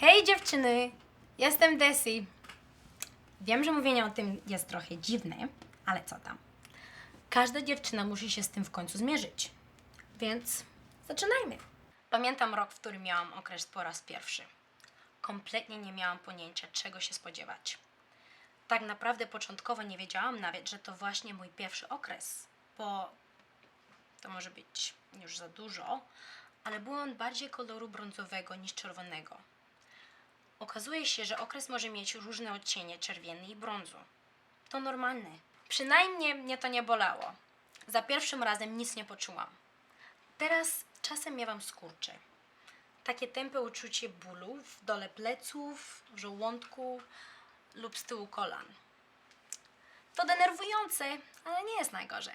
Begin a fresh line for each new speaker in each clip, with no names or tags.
Hej dziewczyny, jestem Desi. Wiem, że mówienie o tym jest trochę dziwne, ale co tam. Każda dziewczyna musi się z tym w końcu zmierzyć. Więc zaczynajmy. Pamiętam rok, w którym miałam okres po raz pierwszy. Kompletnie nie miałam pojęcia, czego się spodziewać. Tak naprawdę początkowo nie wiedziałam nawet, że to właśnie mój pierwszy okres, bo to może być już za dużo, ale był on bardziej koloru brązowego niż czerwonego. Okazuje się, że okres może mieć różne odcienie czerwieny i brązu. To normalne. Przynajmniej mnie to nie bolało. Za pierwszym razem nic nie poczułam. Teraz czasem miewam skurcze. Takie tępe uczucie bólu w dole pleców, w żołądku lub z tyłu kolan. To denerwujące, ale nie jest najgorzej.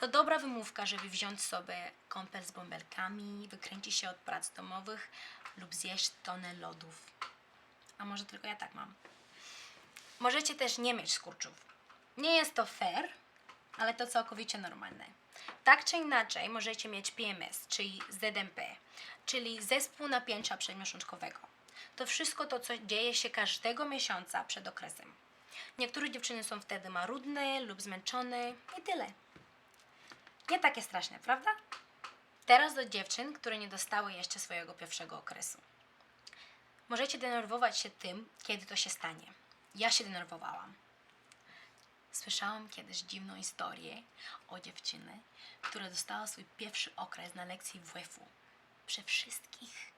To dobra wymówka, żeby wziąć sobie kąpel z bąbelkami, wykręcić się od prac domowych lub zjeść tonę lodów. A może tylko ja tak mam. Możecie też nie mieć skurczów. Nie jest to fair, ale to całkowicie normalne. Tak czy inaczej możecie mieć PMS, czyli ZMP, czyli zespół napięcia przedmiesiączkowego. To wszystko to, co dzieje się każdego miesiąca przed okresem. Niektóre dziewczyny są wtedy marudne lub zmęczone i tyle. Nie takie straszne, prawda? Teraz do dziewczyn, które nie dostały jeszcze swojego pierwszego okresu. Możecie denerwować się tym, kiedy to się stanie. Ja się denerwowałam. Słyszałam kiedyś dziwną historię o dziewczyny, która dostała swój pierwszy okres na lekcji WF-u. Przy wszystkich.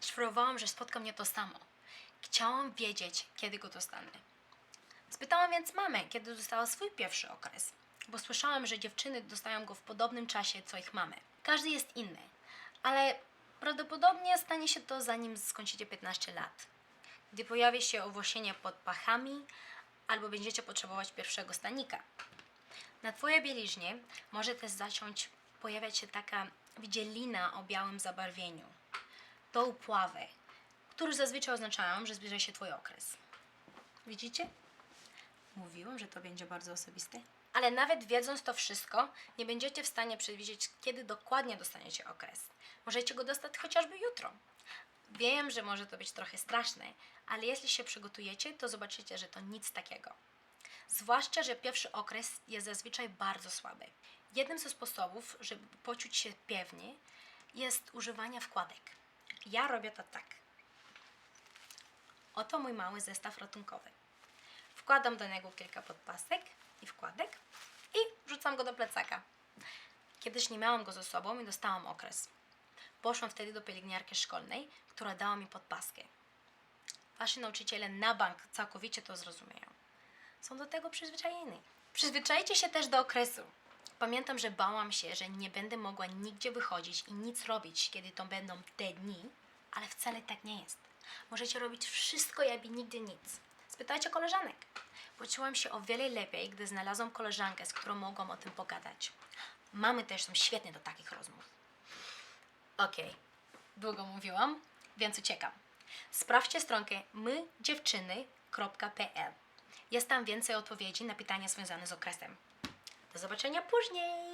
Szwrowałam, że spotka mnie to samo. Chciałam wiedzieć, kiedy go dostanę. Spytałam więc mamę, kiedy dostała swój pierwszy okres, bo słyszałam, że dziewczyny dostają go w podobnym czasie, co ich mamy. Każdy jest inny, ale prawdopodobnie stanie się to zanim skończycie 15 lat. Gdy pojawi się owłosienie pod pachami, albo będziecie potrzebować pierwszego stanika. Na Twojej bieliźnie może też zacząć pojawiać się taka wydzielina o białym zabarwieniu. To upławy, które zazwyczaj oznaczają, że zbliża się Twój okres. Widzicie? Mówiłam, że to będzie bardzo osobiste. Ale nawet wiedząc to wszystko, nie będziecie w stanie przewidzieć, kiedy dokładnie dostaniecie okres. Możecie go dostać chociażby jutro. Wiem, że może to być trochę straszne, ale jeśli się przygotujecie, to zobaczycie, że to nic takiego. Zwłaszcza, że pierwszy okres jest zazwyczaj bardzo słaby. Jednym ze sposobów, żeby poczuć się pewnie, jest używanie wkładek. Ja robię to tak. Oto mój mały zestaw ratunkowy. Wkładam do niego kilka podpasek i wkładek i wrzucam go do plecaka. Kiedyś nie miałam go ze sobą i dostałam okres. Poszłam wtedy do pielęgniarki szkolnej, która dała mi podpaskę. Wasi nauczyciele na bank całkowicie to zrozumieją. Są do tego przyzwyczajeni. Przyzwyczajcie się też do okresu. Pamiętam, że bałam się, że nie będę mogła nigdzie wychodzić i nic robić, kiedy to będą te dni, ale wcale tak nie jest. Możecie robić wszystko, jakby nigdy nic. Spytajcie koleżanek. Poczułam się o wiele lepiej, gdy znalazłam koleżankę, z którą mogłam o tym pogadać. Mamy też są świetne do takich rozmów. Okej, długo mówiłam, więc uciekam. Sprawdźcie stronkę mydziewczyny.pl. Jest tam więcej odpowiedzi na pytania związane z okresem. Do zobaczenia później!